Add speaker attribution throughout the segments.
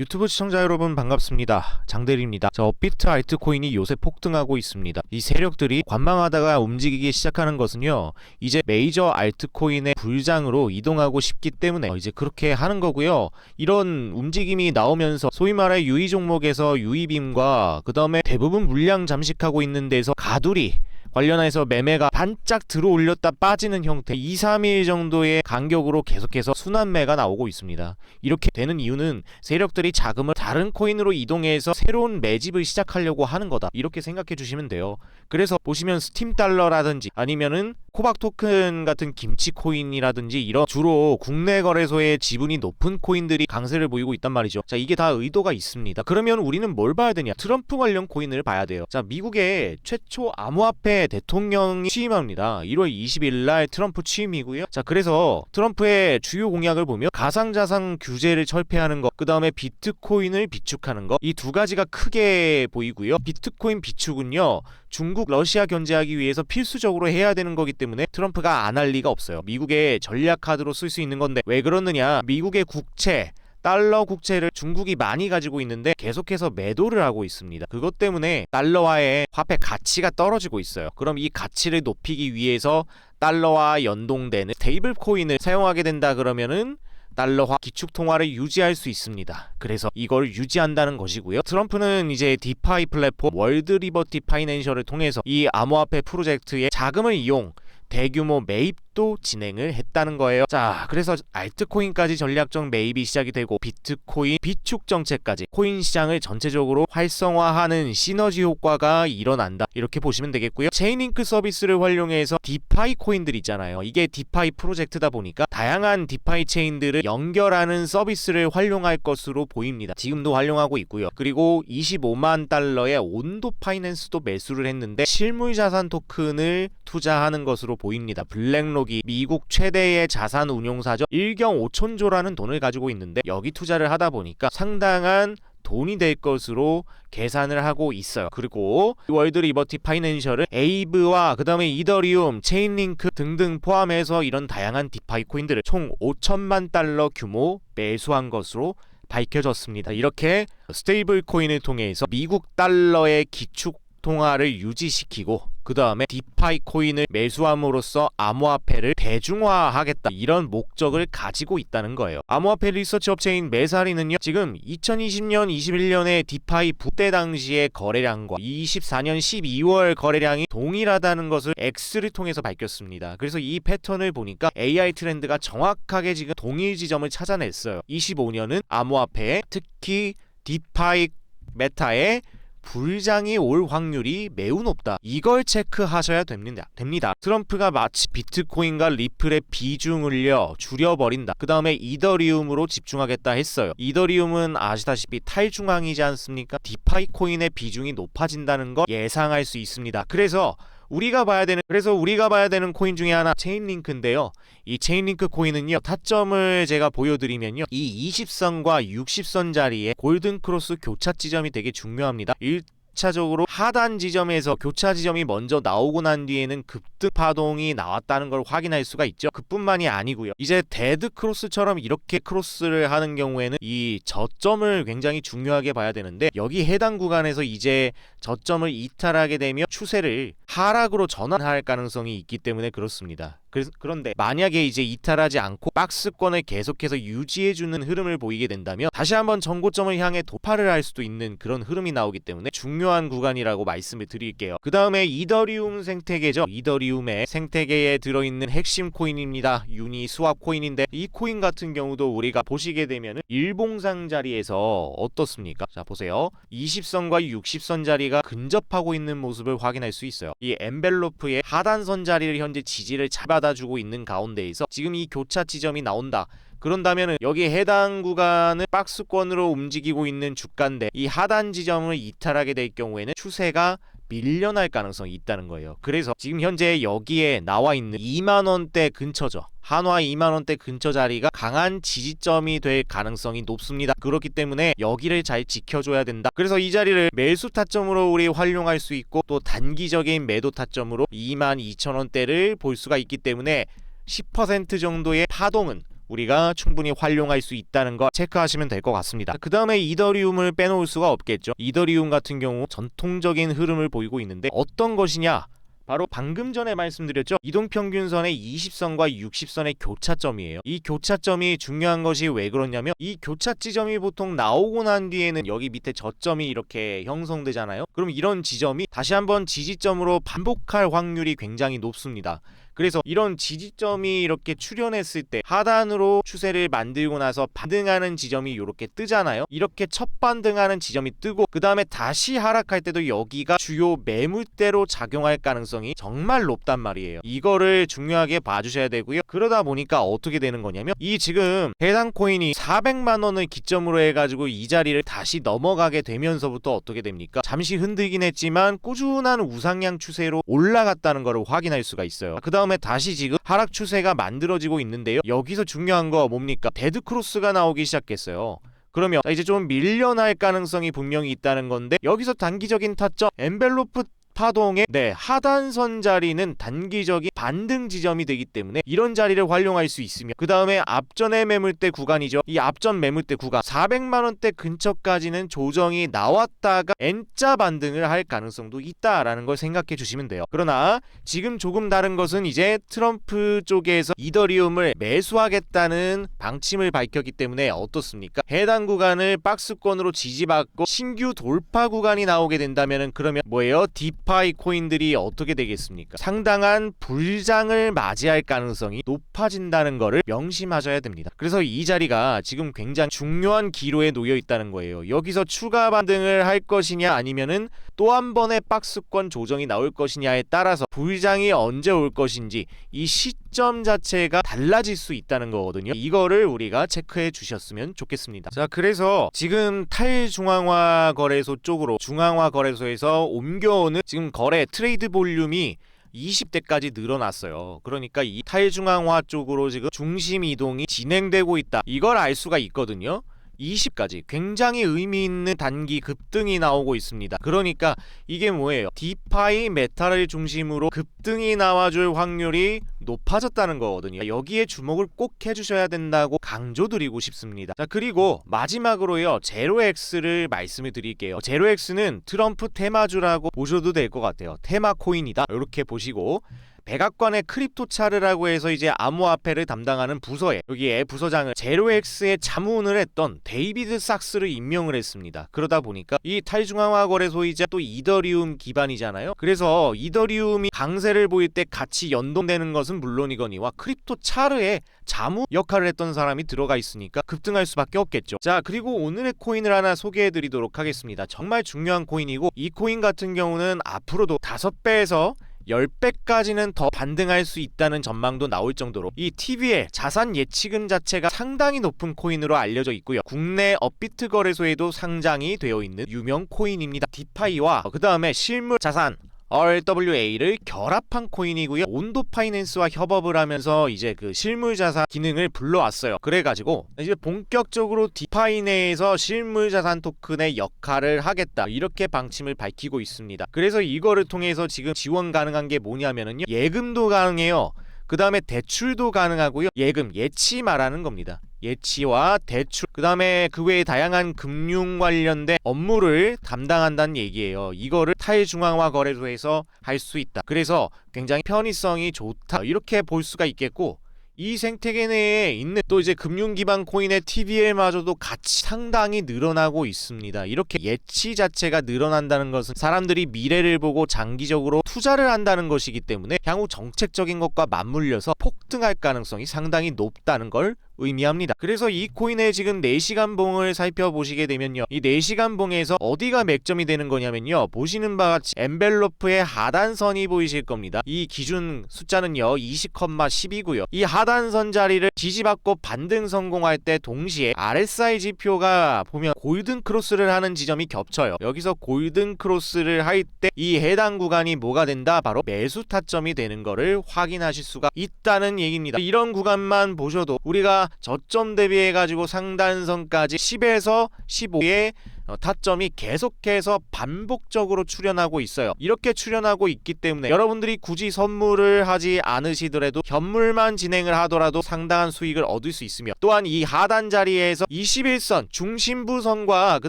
Speaker 1: 유튜브 시청자 여러분 반갑습니다. 장대리입니다. 자, 업비트 알트코인이 요새 폭등하고 있습니다. 이 세력들이 관망하다가 움직이기 시작하는 것은요. 이제 메이저 알트코인의 불장으로 이동하고 싶기 때문에 어, 이제 그렇게 하는 거고요. 이런 움직임이 나오면서 소위 말해 유의 종목에서 유의빔과 그다음에 대부분 물량 잠식하고 있는 데서 가두리 관련해서 매매가 반짝 들어올렸다 빠지는 형태 2, 3일 정도의 간격으로 계속해서 순환매가 나오고 있습니다. 이렇게 되는 이유는 세력들이 자금을 다른 코인으로 이동해서 새로운 매집을 시작하려고 하는 거다. 이렇게 생각해 주시면 돼요. 그래서 보시면 스팀 달러라든지 아니면은 코박 토큰 같은 김치 코인이라든지 이런 주로 국내 거래소의 지분이 높은 코인들이 강세를 보이고 있단 말이죠. 자, 이게 다 의도가 있습니다. 그러면 우리는 뭘 봐야 되냐? 트럼프 관련 코인을 봐야 돼요. 자, 미국의 최초 암호화폐 대통령이 취임합니다. 1월 20일 날 트럼프 취임이고요. 자, 그래서 트럼프의 주요 공약을 보면 가상자산 규제를 철폐하는 것, 그 다음에 비트코인을 비축하는 것, 이 두 가지가 크게 보이고요. 비트코인 비축은요, 중국, 러시아 견제하기 위해서 필수적으로 해야 되는 거기 때문에 트럼프가 안 할 리가 없어요. 미국의 전략 카드로 쓸 수 있는 건데 왜 그러느냐? 미국의 국채 달러 국채를 중국이 많이 가지고 있는데 계속해서 매도를 하고 있습니다. 그것 때문에 달러와의 화폐 가치가 떨어지고 있어요. 그럼 이 가치를 높이기 위해서 달러와 연동되는 스테이블 코인을 사용하게 된다 그러면은 달러화 기축 통화를 유지할 수 있습니다. 그래서 이걸 유지한다는 것이고요. 트럼프는 이제 디파이 플랫폼 월드 리버티 파이낸셜을 통해서 이 암호화폐 프로젝트의 자금을 이용 대규모 매입 도 진행을 했다는 거예요. 자, 그래서 알트코인까지 전략적 매입이 시작이 되고 비트코인 비축 정책까지 코인 시장을 전체적으로 활성화하는 시너지 효과가 일어난다. 이렇게 보시면 되겠고요. 체인링크 서비스를 활용해서 디파이 코인들 있잖아요. 이게 디파이 프로젝트다 보니까 다양한 디파이 체인들을 연결하는 서비스를 활용할 것으로 보입니다. 지금도 활용하고 있고요. 그리고 25만 달러의 온도 파이낸스도 매수를 했는데 실물 자산 토큰을 투자하는 것으로 보입니다. 블랙록 이 미국 최대의 자산 운용사죠. 1경 5천조라는 돈을 가지고 있는데 여기 투자를 하다 보니까 상당한 돈이 될 것으로 계산을 하고 있어요. 그리고 월드 리버티 파이낸셜은 에이브와 그다음에 이더리움, 체인링크 등등 포함해서 이런 다양한 디파이 코인들을 총 5천만 달러 규모 매수한 것으로 밝혀졌습니다. 이렇게 스테이블 코인을 통해서 미국 달러의 기축 통화를 유지시키고 그 다음에 디파이 코인을 매수함으로써 암호화폐를 대중화하겠다 이런 목적을 가지고 있다는 거예요. 암호화폐 리서치 업체인 메사리는요 지금 2020년 21년에 디파이 부때 당시의 거래량과 24년 12월 거래량이 동일하다는 것을 X를 통해서 밝혔습니다. 그래서 이 패턴을 보니까 AI 트렌드가 정확하게 지금 동일 지점을 찾아냈어요. 25년은 암호화폐 특히 디파이 메타의 불장이 올 확률이 매우 높다. 이걸 체크하셔야 됩니다. 됩니다. 트럼프가 마치 비트코인과 리플의 비중을요 줄여버린다. 그 다음에 이더리움으로 집중하겠다 했어요. 이더리움은 아시다시피 탈중앙이지 않습니까? 디파이 코인의 비중이 높아진다는 거 예상할 수 있습니다. 그래서 우리가 봐야 되는 그래서 우리가 봐야 되는 코인 중에 하나 체인링크인데요. 이 체인링크 코인은요. 타점을 제가 보여드리면요. 이 20선과 60선 자리에 골든 크로스 교차 지점이 되게 중요합니다. 1 차적으로 하단 지점에서 교차 지점이 먼저 나오고 난 뒤에는 급등 파동이 나왔다는 걸 확인할 수가 있죠. 그뿐만이 아니고요. 이제 데드 크로스처럼 이렇게 크로스를 하는 경우에는 이 저점을 굉장히 중요하게 봐야 되는데 여기 해당 구간에서 이제 저점을 이탈하게 되면 추세를 하락으로 전환할 가능성이 있기 때문에 그렇습니다. 그런데 만약에 이제 이탈하지 않고 박스권을 계속해서 유지해주는 흐름을 보이게 된다면 다시 한번 전고점을 향해 도파를 할 수도 있는 그런 흐름이 나오기 때문에 중요한 구간이라고 말씀을 드릴게요. 그 다음에 이더리움 생태계죠. 이더리움의 생태계에 들어있는 핵심 코인입니다. 유니 스왑 코인인데 이 코인 같은 경우도 우리가 보시게 되면 일봉상 자리에서 어떻습니까? 자 보세요. 20선과 60선 자리 가 근접하고 있는 모습을 확인할 수 있어요. 이 엔벨로프의 하단선 자리를 현재 지지를 잡아 받아주고 있는 가운데에서 지금 이 교차 지점이 나온다. 그런다면 여기 해당 구간은 박스권으로 움직이고 있는 주가인데 이 하단 지점을 이탈하게 될 경우에는 추세가 밀려날 가능성이 있다는 거예요. 그래서 지금 현재 여기에 나와 있는 2만 원대 근처죠. 한화 2만 원대 근처 자리가 강한 지지점이 될 가능성이 높습니다. 그렇기 때문에 여기를 잘 지켜줘야 된다. 그래서 이 자리를 매수 타점으로 우리 활용할 수 있고 또 단기적인 매도 타점으로 2만 2천 원대를 볼 수가 있기 때문에 10% 정도의 파동은 우리가 충분히 활용할 수 있다는 거 체크하시면 될 것 같습니다. 그 다음에 이더리움을 빼놓을 수가 없겠죠. 이더리움 같은 경우 전통적인 흐름을 보이고 있는데 어떤 것이냐? 바로 방금 전에 말씀드렸죠. 이동평균선의 20선과 60선의 교차점이에요. 이 교차점이 중요한 것이 왜 그러냐면 이 교차 지점이 보통 나오고 난 뒤에는 여기 밑에 저점이 이렇게 형성되잖아요. 그럼 이런 지점이 다시 한번 지지점으로 반복할 확률이 굉장히 높습니다. 그래서 이런 지지점이 이렇게 출현했을 때 하단으로 추세를 만들고 나서 반등하는 지점이 이렇게 뜨잖아요. 이렇게 첫 반등하는 지점이 뜨고 그 다음에 다시 하락할 때도 여기가 주요 매물대로 작용할 가능성이 정말 높단 말이에요. 이거를 중요하게 봐주셔야 되고요. 그러다 보니까 어떻게 되는 거냐면 이 지금 해당 코인이 400만 원을 기점으로 해가지고 이 자리를 다시 넘어가게 되면서부터 어떻게 됩니까? 잠시 흔들긴 했지만 꾸준한 우상향 추세로 올라갔다는 것을 확인할 수가 있어요. 그 다음에 다시 지금 하락 추세가 만들어지고 있는데요. 여기서 중요한 거 뭡니까? 데드 크로스가 나오기 시작했어요. 그러면 이제 좀 밀려날 가능성이 분명히 있다는 건데 여기서 단기적인 타점 엔벨로프 파동의 네 하단선 자리는 단기적인 반등 지점이 되기 때문에 이런 자리를 활용할 수 있으며 그 다음에 앞전의 매물대 구간이죠. 이 앞전 매물대 구간 400만 원대 근처까지는 조정이 나왔다가 N자 반등을 할 가능성도 있다라는 걸 생각해 주시면 돼요. 그러나 지금 조금 다른 것은 이제 트럼프 쪽에서 이더리움을 매수하겠다는 방침을 밝혔기 때문에 어떻습니까? 해당 구간을 박스권으로 지지받고 신규 돌파 구간이 나오게 된다면은 그러면 뭐예요 디파이 코인들이 어떻게 되겠습니까? 상당한 불장을 맞이할 가능성이 높아진다는 것을 명심하셔야 됩니다. 그래서 이 자리가 지금 굉장히 중요한 기로에 놓여 있다는 거예요. 여기서 추가 반등을 할 것이냐 아니면은 또 한 번의 박스권 조정이 나올 것이냐에 따라서 불장이 언제 올 것인지 이 시점 자체가 달라질 수 있다는 거거든요. 이거를 우리가 체크해 주셨으면 좋겠습니다. 자, 그래서 지금 탈중앙화 거래소 쪽으로 중앙화 거래소에서 옮겨오는 지금 거래 트레이드 볼륨이 20대까지 늘어났어요. 그러니까 이 탈중앙화 쪽으로 지금 중심 이동이 진행되고 있다. 이걸 알 수가 있거든요. 20까지 굉장히 의미 있는 단기 급등이 나오고 있습니다. 그러니까 이게 뭐예요? 디파이 메타를 중심으로 급등이 나와줄 확률이 높아졌다는 거거든요. 여기에 주목을 꼭 해주셔야 된다고 강조드리고 싶습니다. 자 그리고 마지막으로요 제로엑스를 말씀을 드릴게요. 제로엑스는 트럼프 테마주라고 보셔도 될 것 같아요. 테마 코인이다. 이렇게 보시고 백악관의 크립토 차르라고 해서 이제 암호화폐를 담당하는 부서에 여기에 부서장을 제로엑스에 자문을 했던 데이비드 삭스를 임명을 했습니다. 그러다 보니까 이 탈중앙화 거래소이자 또 이더리움 기반이잖아요. 그래서 이더리움이 강세를 보일 때 같이 연동되는 것은 물론이거니와 크립토 차르에 자무 역할을 했던 사람이 들어가 있으니까 급등할 수밖에 없겠죠. 자, 그리고 오늘의 코인을 하나 소개해 드리도록 하겠습니다. 정말 중요한 코인이고 이 코인 같은 경우는 앞으로도 5배에서 10배까지는 더 반등할 수 있다는 전망도 나올 정도로 이 TV의 자산 예치금 자체가 상당히 높은 코인으로 알려져 있고요. 국내 업비트 거래소에도 상장이 되어 있는 유명 코인입니다. 디파이와 그 다음에 실물 자산 RWA를 결합한 코인이고요. 온도 파이낸스와 협업을 하면서 이제 그 실물 자산 기능을 불러왔어요. 그래가지고 이제 본격적으로 디파이 내에서 실물 자산 토큰의 역할을 하겠다 이렇게 방침을 밝히고 있습니다. 그래서 이거를 통해서 지금 지원 가능한 게 뭐냐면은요 예금도 가능해요. 그 다음에 대출도 가능하고요. 예금, 예치 말하는 겁니다. 예치와 대출, 그 다음에 그 외에 다양한 금융 관련된 업무를 담당한다는 얘기예요. 이거를 탈중앙화 거래소에서 할 수 있다. 그래서 굉장히 편의성이 좋다. 이렇게 볼 수가 있겠고, 이 생태계 내에 있는 또 이제 금융 기반 코인의 TVL마저도 같이 상당히 늘어나고 있습니다. 이렇게 예치 자체가 늘어난다는 것은 사람들이 미래를 보고 장기적으로 투자를 한다는 것이기 때문에 향후 정책적인 것과 맞물려서 폭등할 가능성이 상당히 높다는 걸 의미합니다. 그래서 이 코인의 지금 4시간 봉을 살펴보시게 되면요. 이 4시간 봉에서 어디가 맥점이 되는 거냐면요. 보시는 바와 같이 엔벨로프의 하단선이 보이실 겁니다. 이 기준 숫자는요. 20,10이고요. 이 하단선 자리를 지지받고 반등 성공할 때 동시에 RSI 지표가 보면 골든 크로스를 하는 지점이 겹쳐요. 여기서 골든 크로스를 할 때 이 해당 구간이 뭐가 된다? 바로 매수 타점이 되는 거를 확인하실 수가 있다는 얘기입니다. 이런 구간만 보셔도 우리가 저점 대비해 가지고 상단선까지 10에서 15의 어, 타점이 계속해서 반복적으로 출현하고 있어요. 이렇게 출현하고 있기 때문에 여러분들이 굳이 선물을 하지 않으시더라도 현물만 진행을 하더라도 상당한 수익을 얻을 수 있으며 또한 이 하단 자리에서 21선 중심부선과 그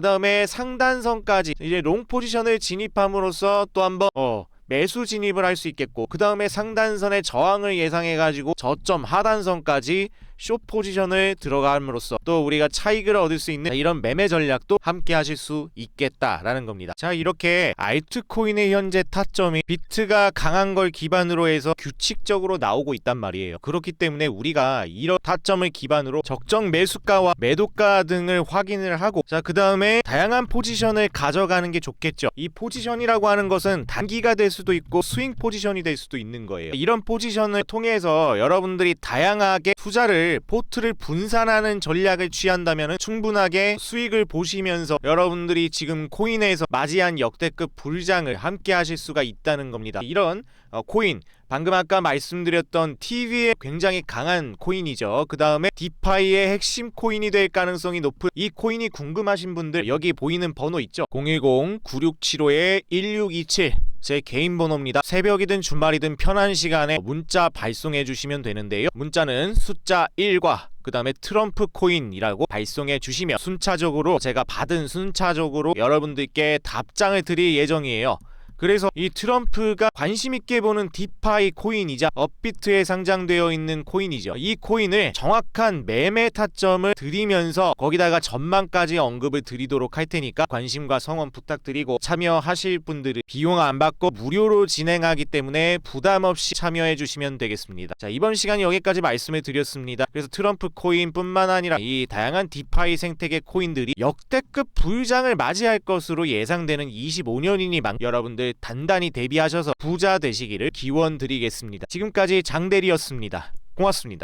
Speaker 1: 다음에 상단선까지 이제 롱 포지션을 진입함으로써 또 한번 어 매수 진입을 할 수 있겠고 그 다음에 상단선의 저항을 예상해 가지고 저점 하단선까지 숏 포지션을 들어감으로써 또 우리가 차익을 얻을 수 있는 이런 매매 전략도 함께 하실 수 있겠다라는 겁니다. 자 이렇게 알트코인의 현재 타점이 비트가 강한 걸 기반으로 해서 규칙적으로 나오고 있단 말이에요. 그렇기 때문에 우리가 이런 타점을 기반으로 적정 매수가와 매도가 등을 확인을 하고 자 그 다음에 다양한 포지션을 가져가는 게 좋겠죠. 이 포지션이라고 하는 것은 단기가 될 수도 있고 스윙 포지션이 될 수도 있는 거예요. 이런 포지션을 통해서 여러분들이 다양하게 투자를 포트를 분산하는 전략을 취한다면 충분하게 수익을 보시면서 여러분들이 지금 코인에서 맞이한 역대급 불장을 함께 하실 수가 있다는 겁니다. 이런 어, 코인 방금 아까 말씀드렸던 TV에 굉장히 강한 코인이죠. 그 다음에 디파이의 핵심 코인이 될 가능성이 높은 이 코인이 궁금하신 분들 여기 보이는 번호 있죠. 010-9675-1627 제 개인 번호입니다. 새벽이든 주말이든 편한 시간에 문자 발송해 주시면 되는데요. 문자는 숫자 1과 그 다음에 트럼프 코인이라고 발송해 주시면 순차적으로 제가 받은 순차적으로 여러분들께 답장을 드릴 예정이에요. 그래서 이 트럼프가 관심 있게 보는 디파이 코인이자 업비트에 상장되어 있는 코인이죠. 이 코인을 정확한 매매 타점을 드리면서 거기다가 전망까지 언급을 드리도록 할 테니까 관심과 성원 부탁드리고 참여하실 분들은 비용 안 받고 무료로 진행하기 때문에 부담 없이 참여해 주시면 되겠습니다. 자, 이번 시간 여기까지 말씀을 드렸습니다. 그래서 트럼프 코인뿐만 아니라 이 다양한 디파이 생태계 코인들이 역대급 불장을 맞이할 것으로 예상되는 25년이니 막 여러분들 단단히 대비하셔서 부자 되시기를 기원 드리겠습니다. 지금까지 장대리였습니다. 고맙습니다.